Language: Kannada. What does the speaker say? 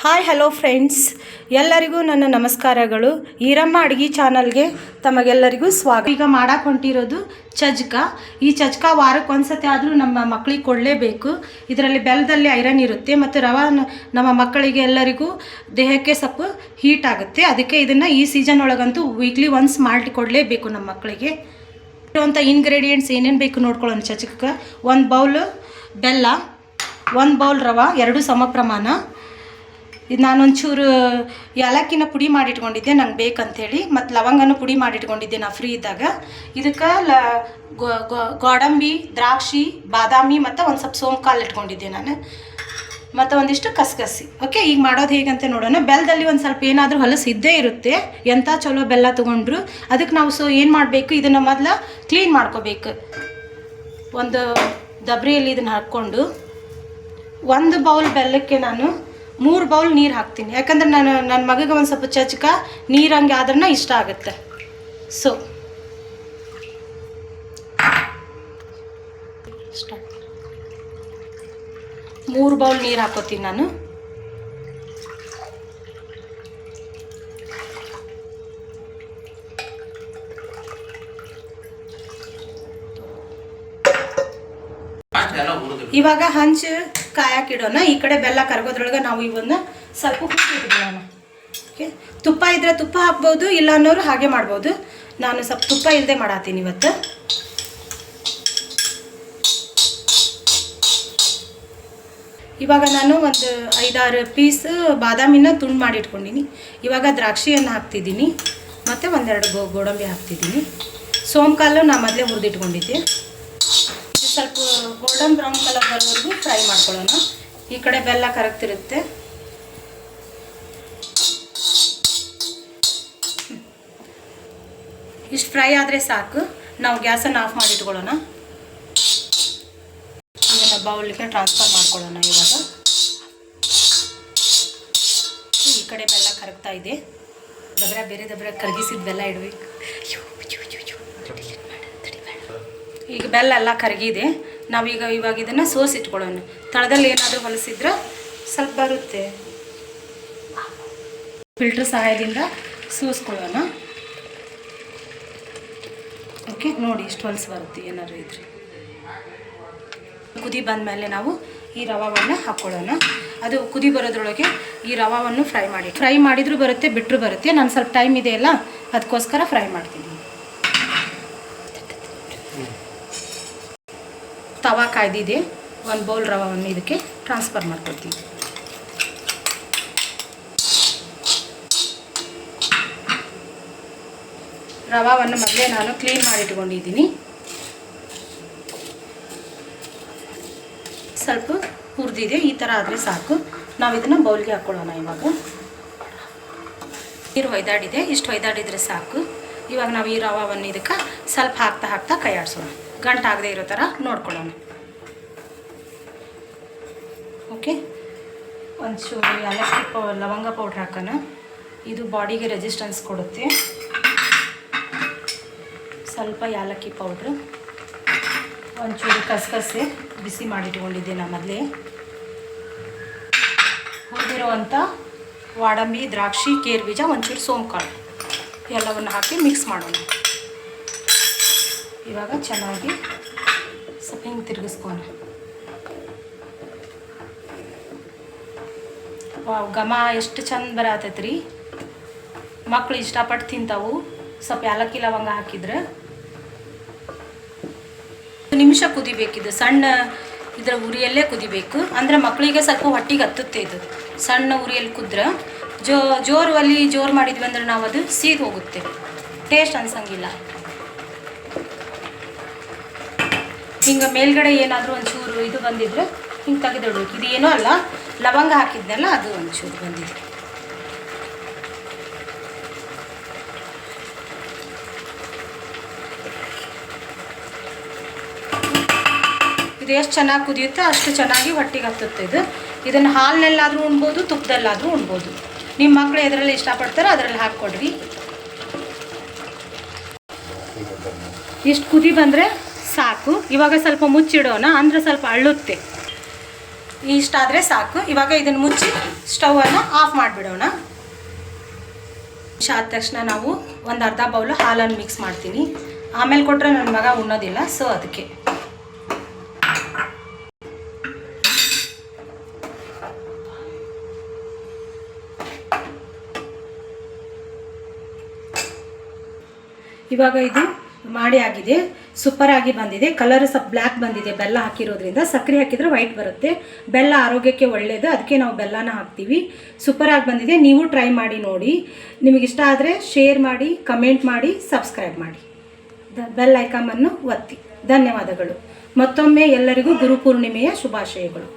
ಹಾಯ್ ಹಲೋ ಫ್ರೆಂಡ್ಸ್ ಎಲ್ಲರಿಗೂ ನನ್ನ ನಮಸ್ಕಾರಗಳು. ಈರಮ್ಮ ಅಡುಗೆ ಚಾನಲ್ಗೆ ತಮಗೆಲ್ಲರಿಗೂ ಸ್ವಾಗತ. ಈಗ ಮಾಡಕ್ಕೆ ಚಜ್ಕ. ಈ ಚಜ್ಕ ವಾರಕ್ಕೆ ಒಂದ್ಸತಿ ಆದರೂ ನಮ್ಮ ಮಕ್ಕಳಿಗೆ ಕೊಡಲೇಬೇಕು. ಇದರಲ್ಲಿ ಬೆಲ್ಲದಲ್ಲಿ ಐರನ್ ಇರುತ್ತೆ ಮತ್ತು ರವ ನಮ್ಮ ಮಕ್ಕಳಿಗೆ ಎಲ್ಲರಿಗೂ ದೇಹಕ್ಕೆ ಸ್ವಲ್ಪ ಹೀಟ್ ಆಗುತ್ತೆ. ಅದಕ್ಕೆ ಇದನ್ನು ಈ ಸೀಸನ್ ಒಳಗಂತೂ ವೀಕ್ಲಿ ಒನ್ಸ್ ಮಾಡಿ ಕೊಡಲೇಬೇಕು ನಮ್ಮ ಮಕ್ಕಳಿಗೆ ಇರುವಂಥ ಇಂಗ್ರೀಡಿಯೆಂಟ್ಸ್ ಏನೇನು ಬೇಕು ನೋಡ್ಕೊಳ್ಳೋಣ ಚಜ್ಕ ಒಂದು ಬೌಲ್ ಬೆಲ್ಲ, ಒಂದು ಬೌಲ್ ರವೆ, ಎರಡು ಸಮ ಪ್ರಮಾಣ. ಇದು ನಾನೊಂಚೂರು ಏಲಕ್ಕಿನ ಪುಡಿ ಮಾಡಿಟ್ಕೊಂಡಿದ್ದೆ, ನಂಗೆ ಬೇಕಂಥೇಳಿ ಮತ್ತು ಲವಂಗನ ಪುಡಿ ಮಾಡಿಟ್ಕೊಂಡಿದ್ದೆ ನಾ ಫ್ರೀ ಇದ್ದಾಗ. ಇದಕ್ಕೆ ಲ ಗೋಡಂಬಿ, ದ್ರಾಕ್ಷಿ, ಬಾದಾಮಿ ಮತ್ತು ಒಂದು ಸ್ವಲ್ಪ ಸೋಂಕಾಲು ಇಟ್ಕೊಂಡಿದ್ದೆ ನಾನು. ಮತ್ತು ಒಂದಿಷ್ಟು ಕಸಗಸಿ ಓಕೆ ಈಗ ಮಾಡೋದು ಹೇಗಂತ ನೋಡೋಣ. ಬೆಲ್ಲದಲ್ಲಿ ಒಂದು ಸ್ವಲ್ಪ ಏನಾದರೂ ಹೊಲಸು ಇದ್ದೇ ಇರುತ್ತೆ. ಎಂಥ ಚಲೋ ಬೆಲ್ಲ ತೊಗೊಂಡ್ರು. ಅದಕ್ಕೆ ನಾವು ಸೊ ಏನು ಮಾಡಬೇಕು? ಇದನ್ನು ಮೊದಲು ಕ್ಲೀನ್ ಮಾಡ್ಕೋಬೇಕು. ಒಂದು ದಬ್ರಿಯಲ್ಲಿ ಇದನ್ನು ಹಾಕ್ಕೊಂಡು, ಒಂದು ಬೌಲ್ ಬೆಲ್ಲಕ್ಕೆ ನಾನು ಮೂರು ಬೌಲ್ ನೀರು ಹಾಕ್ತೀನಿ. ಯಾಕಂದ್ರೆ ನಾನು ನನ್ನ ಮಗಗೆ ಒಂದು ಸ್ವಲ್ಪ ಚಚ್ಕ ನೀರು ಹಂಗೆ ಆದ್ರನ್ನ ಇಷ್ಟ ಆಗುತ್ತೆ. ಸೊ ಸ್ಟಾರ್ಟ್ ಮೂರು ಬೌಲ್ ನೀರು ಹಾಕೋತೀನಿ ನಾನು. ಇವಾಗ ಹಂಚು ಕಾಯಕ್ಕಿಡೋಣ ಈ ಕಡೆ ಬೆಲ್ಲ ಕರಗೋದ್ರೊಳಗೆ ನಾವು ಇವನ್ನ ಸ್ವಲ್ಪ ಹುಟ್ಟಿಟ್ಬಿಡೋಣ ಓಕೆ? ತುಪ್ಪ ಇದ್ರೆ ತುಪ್ಪ ಹಾಕ್ಬೋದು, ಇಲ್ಲ ಅನ್ನೋರು ಹಾಗೆ ಮಾಡ್ಬೋದು. ನಾನು ಸ್ವಲ್ಪ ತುಪ್ಪ ಇಲ್ಲದೆ ಮಾಡಾತೀನಿ ಇವತ್ತು. ಇವಾಗ ನಾನು ಒಂದು ಐದಾರು ಪೀಸ್ ಬಾದಾಮಿನ ತುಂಡು ಮಾಡಿಟ್ಕೊಂಡಿನಿ. ಇವಾಗ ದ್ರಾಕ್ಷಿಯನ್ನು ಹಾಕ್ತಿದ್ದೀನಿ. ಮತ್ತು ಒಂದೆರಡು ಗೋಡಂಬಿ ಹಾಕ್ತಿದ್ದೀನಿ. ಸೋಮಕಾಲು ನಾ ಮೊದಲೇ ಹುರಿದಿಟ್ಕೊಂಡಿದ್ದೆ. ಸ್ವಲ್ಪ ಗೋಲ್ಡನ್ ಬ್ರೌನ್ ಕಲರ್ ಬರೋವರೆಗೂ ಫ್ರೈ ಮಾಡ್ಕೊಳ್ಳೋಣ. ಈ ಕಡೆ ಬೆಲ್ಲ ಕರಗ್ತಿರುತ್ತೆ ಇಷ್ಟು ಫ್ರೈ ಆದರೆ ಸಾಕು. ನಾವು ಗ್ಯಾಸನ್ನು ಆಫ್ ಮಾಡಿ ಇಟ್ಕೊಳ್ಳೋಣ ಇದನ್ನು ಬೌಲ್ಗೆ ಟ್ರಾನ್ಸ್ಫರ್ ಮಾಡ್ಕೊಳ್ಳೋಣ ಇವಾಗ. ಈ ಕಡೆ ಬೆಲ್ಲ ಕರಗ್ತಾ ಇದೆ. ದಬ್ರ, ಬೇರೆ ದಬ್ರ ಕರಗಿಸಿದ ಬೆಲ್ಲ ಇಡಬೇಕು. ಈಗ ಬೆಲ್ಲ ಎಲ್ಲ ಕರಗಿದೆ. ನಾವೀಗ ಇವಾಗ ಇದನ್ನು ಸೋಸಿಟ್ಕೊಳ್ಳೋಣ ತಳದಲ್ಲಿ ಏನಾದರೂ ಹೊಲಿಸಿದ್ರೆ ಸ್ವಲ್ಪ ಬರುತ್ತೆ. ಫಿಲ್ಟರ್ ಸಹಾಯದಿಂದ ಸೋಸ್ಕೊಳ್ಳೋಣ. ಓಕೆ ನೋಡಿ ಇಷ್ಟು ಹೊಲಸು ಬರುತ್ತೆ ಏನಾದ್ರು ಇದ್ರೆ. ಕುದಿ ಬಂದಮೇಲೆ ನಾವು ಈ ರವಾವನ್ನು ಹಾಕ್ಕೊಳ್ಳೋಣ ಅದು ಕುದಿ ಬರೋದ್ರೊಳಗೆ ಈ ರವಾವನ್ನು ಫ್ರೈ ಮಾಡಿ. ಫ್ರೈ ಮಾಡಿದರೂ ಬರುತ್ತೆ ಬಿಟ್ಟರು ಬರುತ್ತೆ. ನಾನು ಸ್ವಲ್ಪ ಟೈಮ್ ಇದೆಯಲ್ಲ ಅದಕ್ಕೋಸ್ಕರ ಫ್ರೈ ಮಾಡ್ತೀನಿ. ತವಾ ಕಾಯ್ದಿದೆ. ಒಂದು ಬೌಲ್ ರವಾವನ್ನು ಇದಕ್ಕೆ ಟ್ರಾನ್ಸ್ಫರ್ ಮಾಡ್ಕೊಳ್ತೀವಿ ರವಾವನ್ನು ಮೊದಲೇ ನಾನು ಕ್ಲೀನ್ ಮಾಡಿ ಇಟ್ಕೊಂಡಿದ್ದೀನಿ. ಸ್ವಲ್ಪ ಹುರಿದಿದೆ, ಈ ಥರ ಆದರೆ ಸಾಕು. ನಾವು ಇದನ್ನು ಬೌಲ್ಗೆ ಹಾಕ್ಕೊಳ್ಳೋಣ ಇವಾಗ. ನೀರು ಒಯ್ದಾಡಿದೆ. ಇಷ್ಟು ಒಯ್ದಾಡಿದರೆ ಸಾಕು. ಇವಾಗ ನಾವು ಈ ರವಾವನ್ನು ಇದಕ್ಕೆ ಸ್ವಲ್ಪ ಹಾಕ್ತಾ ಹಾಕ್ತಾ ಕೈ ಆಡಿಸೋಣ ಗಂಟಾಗದೇ ಇರೋ ಥರ ನೋಡ್ಕೊಳ್ಳೋಣ. ಓಕೆ? ಒಂಚೂರು ಏಲಕ್ಕಿ ಪೌ, ಲವಂಗ ಪೌಡ್ರ್ ಹಾಕೋಣ. ಇದು ಬಾಡಿಗೆ ರೆಸಿಸ್ಟೆನ್ಸ್ ಕೊಡುತ್ತೆ. ಸ್ವಲ್ಪ ಏಲಕ್ಕಿ ಪೌಡ್ರು. ಒಂಚೂರು ಕಸಕಸೆ ಬಿಸಿ ಮಾಡಿಟ್ಕೊಂಡಿದ್ದೆ ನಾ ಮೊದಲೇ. ಹುರಿದಿರುವಂಥ ವಾಡಂಬಿ, ದ್ರಾಕ್ಷಿ ಕೇರ್ ಬೀಜ ಒಂಚೂರು ಸೋಂಕಾಳು. ಎಲ್ಲವನ್ನು ಹಾಕಿ ಮಿಕ್ಸ್ ಮಾಡೋಣ. ಇವಾಗ ಚೆನ್ನಾಗಿ ಸ್ವಲ್ಪ ಹಿಂಗೆ ತಿರುಗಿಸ್ಕೋಣ ವಾವ್, ಘಮ ಎಷ್ಟು ಚಂದ ಬರತೈತೆ ರೀ ಮಕ್ಳು ಇಷ್ಟಪಟ್ಟು ತಿಂತಾವು. ಸ್ವಲ್ಪ ಯಾಲಕ್ಕಿ ಲವಂಗ ಹಾಕಿದ್ರೆ. ನಿಮಿಷ ಕುದಿಬೇಕಿದು. ಸಣ್ಣ ಇದರ ಉರಿಯಲ್ಲೇ ಕುದಿಬೇಕು. ಅಂದರೆ ಮಕ್ಕಳಿಗೆ ಸ್ವಲ್ಪ ಹೊಟ್ಟಿಗೆ ಹತ್ತುತ್ತೆ ಇದು. ಸಣ್ಣ ಉರಿಯಲ್ಲಿ ಕುದ್ರೆ. ಜೋ, ಜೋರು ಅಲ್ಲಿ ಜೋರು ಮಾಡಿದ್ವಿ ಅಂದ್ರೆ ನಾವು ಅದು ಸೀದ್ ಹೋಗುತ್ತೆ. ಟೇಸ್ಟ್ ಅನ್ಸಂಗಿಲ್ಲ. ಹಿಂಗೆ ಮೇಲ್ಗಡೆ ಏನಾದರೂ ಒಂಚೂರು ಇದು ಬಂದಿದ್ರೆ ಹಿಂಗೆ ತೆಗೆದಿಡ್ಬೇಕು. ಇದು ಏನೂ ಅಲ್ಲ ಲವಂಗ ಹಾಕಿದ್ನಲ್ಲ ಅದು ಒಂಚೂರು ಬಂದಿದೆ. ಇದು ಎಷ್ಟು ಚೆನ್ನಾಗಿ ಕುದಿಯುತ್ತೆ ಅಷ್ಟು ಚೆನ್ನಾಗಿ ಹೊಟ್ಟಿಗೆ ಹತ್ತುತ್ತೆ ಇದು. ಇದನ್ನು ಹಾಲಿನಲ್ಲಾದರೂ ಉಣ್ಬೋದು ತುಪ್ಪದಲ್ಲಾದರೂ ಉಣ್ಬೋದು. ನಿಮ್ಮ ಮಕ್ಕಳು ಎದರಲ್ಲಿ ಇಷ್ಟಪಡ್ತಾರೋ ಅದರಲ್ಲಿ ಹಾಕ್ಕೊಡ್ರಿ. ಇಷ್ಟು ಕುದಿ ಬಂದರೆ ಸಾಕು. ಇವಾಗ ಸ್ವಲ್ಪ ಮುಚ್ಚಿಡೋಣ. ಅಂದರೆ ಸ್ವಲ್ಪ ಅಳ್ಳುತ್ತೆ ಇಷ್ಟಾದರೆ ಸಾಕು. ಇವಾಗ ಇದನ್ನು ಮುಚ್ಚಿ ಸ್ಟವನ್ನು ಆಫ್ ಮಾಡಿಬಿಡೋಣ. ನಿಮಿಷ ಆದ ತಕ್ಷಣ ನಾವು ಒಂದು ಅರ್ಧ ಬೌಲು ಹಾಲನ್ನು ಮಿಕ್ಸ್ ಮಾಡ್ತೀನಿ. ಆಮೇಲೆ ಕೊಟ್ಟರೆ ನನ್ನ ಮಗ ಉಣ್ಣೋದಿಲ್ಲ ಸೊ ಅದಕ್ಕೆ. ಇವಾಗ ಇದು ಮಾಡಿ ಆಗಿದೆ ಸೂಪರ್ ಆಗಿ ಬಂದಿದೆ. ಕಲರ್ ಸ್ವಲ್ಪ ಬ್ಲ್ಯಾಕ್ ಬಂದಿದೆ. ಬೆಲ್ಲ ಹಾಕಿರೋದ್ರಿಂದ ಸಕ್ಕರೆ ಹಾಕಿದ್ರೆ ವೈಟ್ ಬರುತ್ತೆ. ಬೆಲ್ಲ ಆರೋಗ್ಯಕ್ಕೆ ಒಳ್ಳೆಯದು ಅದಕ್ಕೆ ನಾವು ಬೆಲ್ಲನ ಹಾಕ್ತೀವಿ. ಸೂಪರ್ ಆಗಿ ಬಂದಿದೆ. ನೀವು ಟ್ರೈ ಮಾಡಿ ನೋಡಿ. ನಿಮಗೆ ಇಷ್ಟ ಆದರೆ ಶೇರ್ ಮಾಡಿ ಕಮೆಂಟ್ ಮಾಡಿ ಸಬ್ಸ್ಕ್ರೈಬ್ ಮಾಡಿ. ದ ಬೆಲ್ ಐಕಾಮನ್ನು ಒತ್ತಿ. ಧನ್ಯವಾದಗಳು. ಮತ್ತೊಮ್ಮೆ ಎಲ್ಲರಿಗೂ ಗುರುಪೂರ್ಣಿಮೆಯ ಶುಭಾಶಯಗಳು.